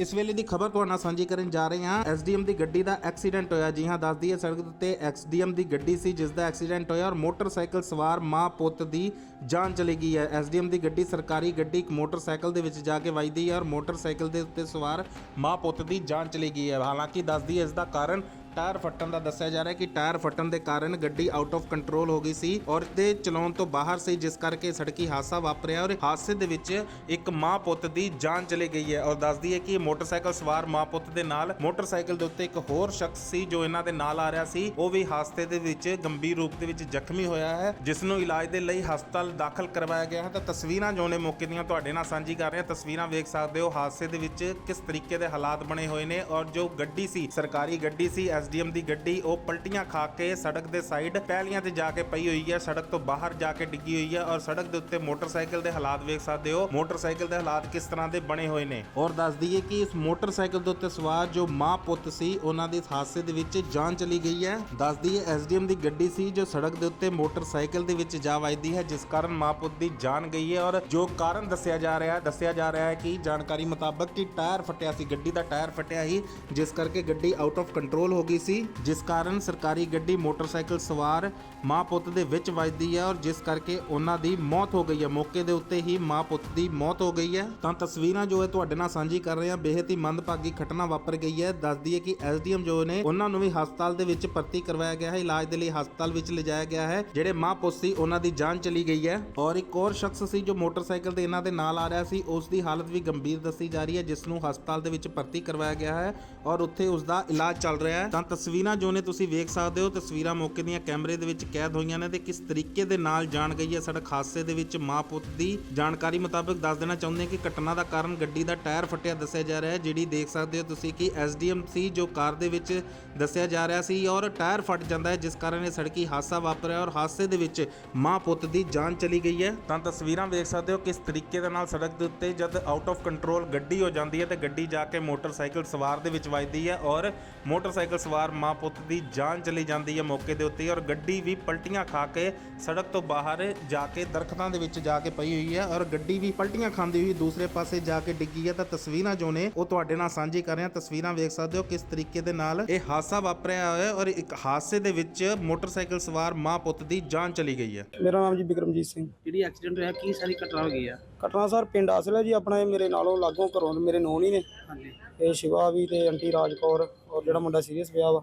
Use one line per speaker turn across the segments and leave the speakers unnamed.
ਇਸ ਵੇਲੇ ਦੀ ਖਬਰ ਤੁਹਾਡੇ ਨਾਲ ਸਾਂਝੀ ਕਰਨ ਜਾ ਰਹੇ ਹਾਂ। ਐਸਡੀਐਮ ਦੀ ਗੱਡੀ ਦਾ ਐਕਸੀਡੈਂਟ ਹੋਇਆ। ਜੀ ਹਾਂ ਦੱਸਦੀ ਹੈ ਸੜਕ ਉੱਤੇ ਐਸਡੀਐਮ ਦੀ ਗੱਡੀ ਸੀ, ਜਿਸ ਦਾ ਐਕਸੀਡੈਂਟ ਹੋਇਆ ਔਰ ਮੋਟਰਸਾਈਕਲ ਸਵਾਰ ਮਾਂ ਪੁੱਤ ਦੀ ਜਾਨ ਚਲੀ ਗਈ ਹੈ। ਐਸਡੀਐਮ ਦੀ ਗੱਡੀ, ਸਰਕਾਰੀ ਗੱਡੀ ਇੱਕ ਮੋਟਰਸਾਈਕਲ ਦੇ ਵਿੱਚ ਜਾ ਕੇ ਵੱਜਦੀ ਹੈ ਔਰ ਮੋਟਰਸਾਈਕਲ ਦੇ ਉੱਤੇ ਸਵਾਰ ਮਾਂ ਪੁੱਤ ਦੀ ਜਾਨ ਚਲੀ ਗਈ ਹੈ। ਹਾਲਾਂਕਿ ਦੱਸਦੀ ਹੈ ਇਸ ਦਾ ਕਾਰਨ ਟਾਇਰ ਫਟਣ ਦਾ ਦੱਸਿਆ ਜਾ ਰਿਹਾ ਹੈ ਕਿ ਟਾਇਰ ਫਟਣ ਦੇ ਕਾਰਨ ਗੱਡੀ ਆਊਟ ਆਫ ਕੰਟਰੋਲ ਹੋ ਗਈ ਸੀ ਔਰ ਤੇ ਚਲਾਉਣ ਤੋਂ ਬਾਹਰ ਸੀ, ਜਿਸ ਕਰਕੇ ਸੜਕੀ ਹਾਦਸਾ ਵਾਪਰਿਆ ਔਰ ਹਾਦਸੇ ਦੇ ਵਿੱਚ ਇੱਕ ਮਾਂ ਪੁੱਤ ਦੀ ਜਾਨ ਚਲੀ ਗਈ ਹੈ ਔਰ ਦੱਸਦੀ ਹੈ ਕਿ ਮੋਟਰਸਾਈਕਲ ਸਵਾਰ ਮਾਂ ਪੁੱਤ ਦੇ ਨਾਲ ਮੋਟਰਸਾਈਕਲ ਦੇ ਉੱਤੇ ਇੱਕ ਹੋਰ ਸ਼ਖਸ ਸੀ ਜੋ ਇਹਨਾਂ ਦੇ ਨਾਲ ਆ ਰਿਹਾ ਸੀ। ਉਹ ਵੀ ਹਾਦਸੇ ਦੇ ਵਿੱਚ ਗੰਭੀਰ ਰੂਪ ਦੇ ਵਿੱਚ ਜ਼ਖਮੀ ਹੋਇਆ ਹੈ, ਜਿਸ ਨੂੰ ਇਲਾਜ ਦੇ ਲਈ ਹਸਪਤਾਲ ਦਾਖਲ ਕਰਵਾਇਆ ਗਿਆ ਹੈ। ਤਾਂ ਤਸਵੀਰਾਂ ਜੋ ਨੇ ਮੌਕੇ ਦੀਆਂ ਤੁਹਾਡੇ ਨਾਲ ਸਾਂਝੀ ਕਰ ਰਹੇ ਹਾਂ। ਤਸਵੀਰਾਂ ਵੇਖ ਸਕਦੇ ਹੋ ਹਾਦਸੇ ਦੇ ਵਿੱਚ ਕਿਸ ਤਰੀਕੇ ਦੇ ਹਾਲਾਤ ਬਣੇ ਹੋਏ ਨੇ ਔਰ ਜੋ ਗੱਡੀ ਸੀ, ਸਰਕਾਰੀ ਗੱਡੀ ਸੀ ਐਸਡੀਐਮ ਦੀ ਗੱਡੀ, ਉਹ ਪਲਟੀਆਂ ਖਾ ਕੇ ਸੜਕ ਦੇ ਸਾਈਡ ਪਹਿਲੀਆਂ ਤੇ ਜਾ ਕੇ ਪਈ ਹੋਈ ਹੈ। ਸੜਕ ਤੋਂ ਬਾਹਰ ਜਾ ਕੇ ਡਿੱਗੀ ਹੋਈ ਹੈ ਔਰ ਸੜਕ ਦੇ ਉੱਤੇ ਮੋਟਰਸਾਈਕਲ ਦੇ ਹਾਲਾਤ ਵੇਖ ਸਕਦੇ ਹੋ। ਮੋਟਰਸਾਈਕਲ ਦੇ ਹਾਲਾਤ ਕਿਸ ਤਰ੍ਹਾਂ ਦੇ ਬਣੇ ਹੋਏ ਨੇ? ਔਰ ਦੱਸ ਦਈਏ ਕਿ ਇਸ ਮੋਟਰਸਾਈਕਲ ਦੇ ਉੱਤੇ ਸਵਾਰ ਜੋ ਮਾਂ ਪੁੱਤ ਸੀ, ਉਹਨਾਂ ਦੀ ਇਸ ਹਾਦਸੇ ਦੇ ਵਿੱਚ ਜਾਨ ਚਲੀ ਗਈ ਹੈ। ਦੱਸ ਦਈਏ ਐਸਡੀਐਮ ਦੀ ਗੱਡੀ ਸੀ, ਜੋ ਸੜਕ ਦੇ ਉੱਤੇ ਮੋਟਰਸਾਈਕਲ ਦੇ ਵਿੱਚ ਜਾ ਵੱਜਦੀ ਹੈ, ਜਿਸ ਕਾਰਨ ਮਾਂ ਪੁੱਤ ਦੀ ਜਾਨ ਗਈ ਹੈ। ਔਰ ਜੋ ਕਾਰਨ ਦੱਸਿਆ ਜਾ ਰਿਹਾ ਹੈ ਦੱਸਿਆ ਜਾ ਰਿਹਾ ਹੈ ਕਿ ਜਾਣਕਾਰੀ ਮੁਤਾਬਕ ਕਿ ਟਾਇਰ ਫਟਿਆ ਸੀ, ਗੱਡੀ ਦਾ ਟਾਇਰ ਫਟਿਆ ਸੀ, ਜਿਸ ਕਰਕੇ ਗੱਡੀ ਆਊਟ ਆਫ ਕੰਟਰੋਲ ਹੋ ਗਈ ਸੀ, ਜਿਸ ਕਾਰਨ ਸਰਕਾਰੀ ਗੱਡੀ, ਮੋਟਰਸਾਈਕਲ ਸਵਾਰ ਮਾਂ ਪੁੱਤ ਦੇ ਵਿੱਚ ਵੱਜਦੀ ਹੈ ਔਰ ਜਿਸ ਕਰਕੇ ਉਹਨਾਂ ਦੀ ਮੌਤ ਹੋ ਗਈ ਹੈ। ਮੌਕੇ ਦੇ ਉੱਤੇ ਹੀ ਮਾਂ ਪੁੱਤ ਦੀ ਮੌਤ ਹੋ ਗਈ ਹੈ। ਤਾਂ ਤਸਵੀਰਾਂ ਜੋ ਹੈ ਤੁਹਾਡੇ ਨਾਲ ਸਾਂਝੀ ਕਰ ਰਹੇ ਹਾਂ ਬੇहद ਹੀ ਮੰਦਭਾਗੀ ਘਟਨਾ ਵਾਪਰ ਗਈ ਹੈ। ਦੱਸਦੀ ਹੈ ਕਿ ਐਸਡੀਐਮ ਜੋ ਨੇ, ਉਹਨਾਂ ਨੂੰ ਵੀ ਹਸਪਤਾਲ ਦੇ ਵਿੱਚ ਭਰਤੀ ਕਰਵਾਇਆ ਗਿਆ ਹੈ। ਇਲਾਜ ਦੇ ਲਈ ਹਸਪਤਾਲ ਵਿੱਚ ਲਿਜਾਇਆ ਗਿਆ ਹੈ। ਜਿਹੜੇ ਮਾਂ ਪੁੱਤ ਸੀ, ਉਹਨਾਂ ਦੀ ਜਾਨ ਚਲੀ ਗਈ ਹੈ। ਔਰ ਇੱਕ ਹੋਰ ਸ਼ਖਸ ਸੀ ਜੋ ਮੋਟਰਸਾਈਕਲ ਤੇ ਇਹਨਾਂ ਦੇ ਨਾਲ ਆ ਰਿਹਾ ਸੀ, ਉਸ ਦੀ ਹਾਲਤ ਵੀ ਗੰਭੀਰ ਦੱਸੀ ਜਾ ਰਹੀ ਹੈ, ਜਿਸ ਨੂੰ ਹਸਪਤਾਲ ਦੇ ਵਿੱਚ ਭਰਤੀ ਕਰਵਾਇਆ ਗਿਆ ਹੈ ਔਰ ਉੱਥੇ ਉਸ ਦਾ ਇਲਾਜ ਚੱਲ ਰਿਹਾ ਹੈ। ਤਾਂ ਤਸਵੀਰਾਂ ਜੋ ਨੇ ਤੁਸੀਂ ਵੇਖ ਸਕਦੇ ਹੋ, ਤਸਵੀਰਾਂ ਮੌਕੇ ਦੀਆਂ ਕੈਮਰੇ ਦੇ ਵਿੱਚ ਕੈਦ ਹੋਈਆਂ ਨੇ ਤੇ ਕਿਸ ਤਰੀਕੇ ਦੇ ਨਾਲ ਜਾਣ ਗਈ ਹੈ ਸੜਕ ਹਾਦਸੇ ਦੇ ਵਿੱਚ ਮਾਂ ਪੁੱਤ ਦੀ ਜਾਣਕਾਰੀ ਮੁਤਾਬਕ ਦੱਸ ਦੇਣਾ ਚਾਹੁੰਦੇ ਹਾਂ ਕਿ ਘਟਨਾ ਦਾ ਕਾਰਨ ਗੱਡੀ ਦਾ ਟਾਇਰ ਫਟਿਆ ਦੱਸਿਆ ਜਾ ਰਿਹਾ ਹੈ, ਜਿਹੜੀ ਦੇਖ ਸਕਦੇ ਹੋ ਤੁਸੀਂ ਕਿ ਐਸਡੀਐਮ ਸੀ ਜੋ ਕਾਰ ਦੇ ਵਿੱਚ ਦੱਸਿਆ ਜਾ ਰਿਹਾ ਸੀ ਔਰ ਟਾਇਰ ਫਟ ਜਾਂਦਾ ਹੈ, ਜਿਸ ਕਾਰਨ ਇਹ ਸੜਕੀ ਹਾਦਸਾ ਵਾਪਰਿਆ ਔਰ ਹਾਦਸੇ ਦੇ ਵਿੱਚ ਮਾਂ ਪੁੱਤ ਦੀ ਜਾਨ ਚਲੀ ਗਈ ਹੈ। ਤਾਂ ਤਸਵੀਰਾਂ ਵੇਖ ਸਕਦੇ ਹੋ ਕਿਸ ਤਰੀਕੇ ਦੇ ਨਾਲ ਸੜਕ ਦੇ ਉੱਤੇ ਜਦ ਆਊਟ ਆਫ ਕੰਟਰੋਲ ਗੱਡੀ ਹੋ ਜਾਂਦੀ ਹੈ ਤੇ ਗੱਡੀ ਜਾ ਕੇ ਮੋਟਰਸਾਈਕਲ ਸਵਾਰ ਦੇ ਵਿੱਚ ਵੱਜਦੀ ਹੈ ਔਰ ਮੋਟਰਸਾਈਕਲ ਸਵਾਰ ਮਾਂ ਪੁੱਤ ਦੀ ਜਾਨ ਚਲੀ ਜਾਂਦੀ ਹੈ ਮੌਕੇ ਦੇ ਉੱਤੇ ਔਰ ਗੱਡੀ ਵੀ ਪਲਟੀਆਂ ਖਾ ਕੇ ਸੜਕ ਤੋਂ ਬਾਹਰ ਜਾ ਕੇ ਦਰਖਤਾਂ ਦੇ ਵਿੱਚ ਜਾ ਕੇ ਪਈ ਹੋਈ ਹੈ ਔਰ ਗੱਡੀ ਵੀ ਪਲਟੀਆਂ ਖਾਂਦੀ ਹੋਈ ਦੂਸਰੇ ਪਾਸੇ ਜਾ ਕੇ ਡਿੱਗੀ ਹੈ ਤਾਂ ਤਸਵੀਰਾਂ ਜੋ ਨੇ ਉਹ ਤੁਹਾਡੇ ਨਾਲ ਸਾਂਝੀ ਕਰ ਰਹੇ। ਹਾਂ ਤਸਵੀਰਾਂ ਵੇਖ ਸਕਦੇ ਹੋ ਕਿਸ ਤਰੀਕੇ ਦੇ ਨਾਲ ਇਹ ਹਾਦਸਾ ਵਾਪਰਿਆ ਹੋਇਆ ਹੈ ਔਰ ਇੱਕ ਹਾਦਸੇ ਦੇ ਵਿੱਚ ਮੋਟਰਸਾਈਕਲ ਸਵਾਰ ਮਾਂ ਪੁੱਤ ਦੀ ਜਾਨ ਚਲੀ ਗਈ ਹੈ।
ਮੇਰਾ ਨਾਮ ਜੀ ਬਿਕਰਮਜੀਤ ਸਿੰਘ।
ਜਿਹੜੀ ਐਕਸੀਡੈਂਟ ਹੋਇਆ ਕੀ ਸਾਰੀ ਘਟਨਾ ਹੋ ਗਈ ਆ?
ਘਟਨਾ ਸਰ ਪਿੰਡ ਆਸਲ ਜੀ ਆਪਣਾ ਇਹ ਮੇਰੇ ਨਾਲੋਂ ਲਾਗੋਂ ਘਰੋਂ ਮੇਰੇ ਨੋਨ ਹੀ ਨੇ।
ਹਾਂਜੀ।
ਇਹ ਸ਼ਿਵਾ ਵੀ ਤੇ ਆਂਟੀ ਰਾਜਕੌਰ ਔਰ ਜਿਹੜਾ ਮੁੰਡਾ ਸੀਰੀਅਸ ਪਿਆ ਵਾ।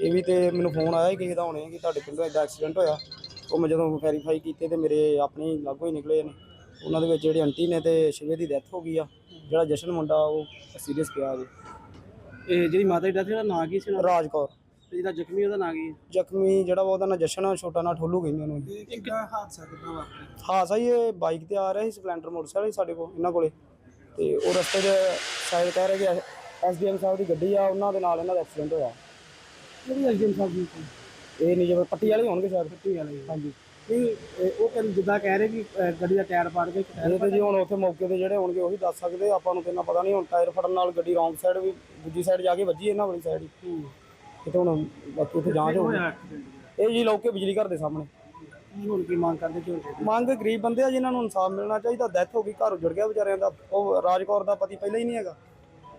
ਇਹ ਵੀ ਤੇ ਮੈਨੂੰ ਫੋਨ ਆਇਆ ਸੀ ਕਿਸੇ ਦਾ ਹੁਣੇ ਕਿ ਤੁਹਾਡੇ ਪਿੰਡੋਂ ਇਦਾਂ ਐਕਸੀਡੈਂਟ ਹੋਇਆ। ਉਹ ਮੈਂ ਜਦੋਂ ਵੈਰੀਫਾਈ ਕੀਤੇ ਤੇ ਮੇਰੇ ਆਪਣੇ ਲਾਗੋਂ ਹੀ ਨਿਕਲੇ ਨੇ। ਉਹਨਾਂ ਦੇ ਵਿੱਚ ਜਿਹੜੀ ਆਂਟੀ ਨੇ ਤੇ ਸ਼ਿਵੇ ਦੀ ਡੈਥ ਹੋ ਗਈ ਆ। ਜਿਹੜਾ ਜਸ਼ਨ ਮੁੰਡਾ ਉਹ ਸੀਰੀਅਸ ਪਿਆ ਜੀ।
ਇਹ ਜਿਹੜੀ ਮਾਤਾ ਦੀ ਡੈਥ ਦਾ ਨਾਂ ਕੀ ਸੀ?
ਰਾਜਕੌਰ।
ਤੇ ਜਿਹੜਾ ਜ਼ਖਮੀ ਉਹਦਾ ਨਾਂ ਕੀ ਹੈ?
ਜ਼ਖਮੀ ਜਿਹੜਾ ਵਾ ਉਹਦਾ ਨਾਂ ਜਸ਼ਨ ਆ ਛੋਟਾ ਨਾਂ ਠੋਲੂ ਕਹਿੰਦੇ ਉਹਨੂੰ
ਇੱਕ ਹਾਦਸਾ ਕਿਦਾਂ ਵਾਪਰਿਆ?
ਹਾਦਸਾ ਹੀ ਇਹ ਬਾਈਕ ਤੇ ਆ ਰਿਹਾ ਸੀ ਸਪਲੈਂਡਰ ਮੋਟਰਸਾਈਕਲ ਸੀ ਸਾਡੇ ਕੋਲ ਇਹਨਾਂ ਕੋਲੇ। ਤੇ ਉਹ ਰਸਤੇ 'ਚ ਸ਼ਾਇਦ ਕਹਿ ਰਹੇ ਕਿ ਐਸਡੀਐਮ ਸਾਹਿਬ ਦੀ ਗੱਡੀ ਆ ਉਹਨਾਂ ਦੇ ਨਾਲ ਇਹਨਾਂ ਦਾ ਐਕਸੀਡੈਂਟ ਹੋਇਆ।
ਕਿਹੜੀ ਐਕਸੀਡੈਂਟ ਸਾਹਿਬ ਜੀ
ਇਹ ਨਹੀਂ ਜਿਵੇਂ ਪੱਟੀ ਵਾਲੇ ਹੋਣਗੇ ਸ਼ਾਇਦ।
ਪੱਟੀ ਵਾਲੇ
ਹਾਂਜੀ।
ਨਹੀਂ ਇਹ ਉਹ ਕਹਿੰਦੇ ਜਿੱਦਾਂ ਕਹਿ ਰਹੇ ਕਿ ਗੱਡੀ ਦਾ ਟਾਇਰ ਪਾੜ ਕੇ ਟਾਇਰ
ਇਹ ਤੇ ਜੀ ਹੁਣ ਉੱਥੇ ਮੌਕੇ ਤੇ ਜਿਹੜੇ ਹੋਣਗੇ ਉਹੀ ਦੱਸ ਸਕਦੇ ਆਪਾਂ ਨੂੰ ਇੰਨਾ ਪਤਾ ਨਹੀਂ ਹੁਣ ਟਾਇਰ ਫੜਨ ਨਾਲ ਗੱਡੀ ਰੌਂਗ ਸਾਈਡ ਵੀ ਦੂਜੀ ਸਾਈਡ ਜਾ ਕੇ ਵੱਜੀ ਇਹਨਾਂ ਵਾਲੀ ਸਾਈਡ ਹੀ। ਕਿਤੇ ਹੁਣ ਬਾਕੀ ਉੱਥੇ ਜਾਂਚ ਹੋਊਗੀ? ਇਹ ਜੀ ਲੌਕੇ ਬਿਜਲੀ ਘਰ ਦੇ ਸਾਹਮਣੇ।
ਕੀ ਹੁਣ ਕੀ ਮੰਗ ਕਰਦੇ ਕਿਉਂ
ਮੰਗ ਗਰੀਬ ਬੰਦੇ ਆ ਜਿਨ੍ਹਾਂ ਨੂੰ ਇਨਸਾਫ ਮਿਲਣਾ ਚਾਹੀਦਾ ਡੈਥ ਹੋ ਗਈ ਘਰ ਉਜੜ ਗਿਆ ਵਿਚਾਰਿਆਂ ਦਾ। ਉਹ ਰਾਜਕੌਰ ਦਾ ਪਤੀ ਪਹਿਲਾਂ ਹੀ ਨਹੀਂ ਹੈਗਾ।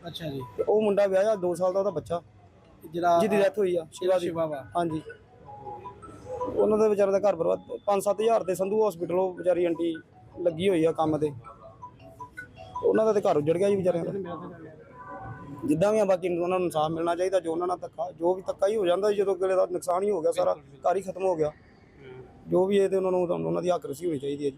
ਅੱਛਾ ਜੀ।
ਤੇ ਉਹ ਮੁੰਡਾ ਵਿਆਹਿਆ 2 ਸਾਲ ਦਾ ਉਹਦਾ ਬੱਚਾ।
ਜਿਹੜਾ
ਜਿਹਦੀ ਡੈਥ ਹੋਈ ਆ ਸ਼ਿਵਾ ਦੀ। ਹਾਂਜੀ। ਉਹਨਾਂ ਦੇ ਵਿਚਾਰੇ ਦਾ ਘਰ ਬਰਬਾਦ 5-7000 ਦੇ ਸੰਧੂ ਹਸਪੀਟਲ ਉਹ ਵਿਚਾਰੀ ਆਂਟੀ ਲੱਗੀ ਹੋਈ ਆ ਕੰਮ ਤੇ। ਉਹਨਾਂ ਦਾ ਤੇ ਘਰ ਉਜੜ ਗਿਆ ਜੀ ਵਿਚਾਰਿਆਂ ਦਾ। ਜਿੱਦਾਂ ਵੀ ਆ ਬਾਕੀ ਉਹਨਾਂ ਨੂੰ ਇਨਸਾਫ ਮਿਲਣਾ ਚਾਹੀਦਾ ਜੋ ਉਹਨਾਂ ਨਾਲ ਧੱਕਾ ਜੋ ਵੀ ਧੱਕਾ ਹੀ ਹੋ ਜਾਂਦਾ ਜਦੋਂ ਅਗਲੇ ਦਾ ਨੁਕਸਾਨ ਹੀ ਹੋ ਗਿਆ ਸਾਰਾ ਘਰ ਹੀ ਖਤਮ ਹੋ ਗਿਆ। ਜੋ ਵੀ ਇਹ ਤੇ ਉਹਨਾਂ ਨੂੰ ਉਹਨਾਂ ਦੀ ਹੱਕ ਰਸੀ ਹੋਣੀ ਚਾਹੀਦੀ ਹੈ ਜੀ।